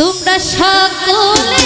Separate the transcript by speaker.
Speaker 1: তোমরা সকলে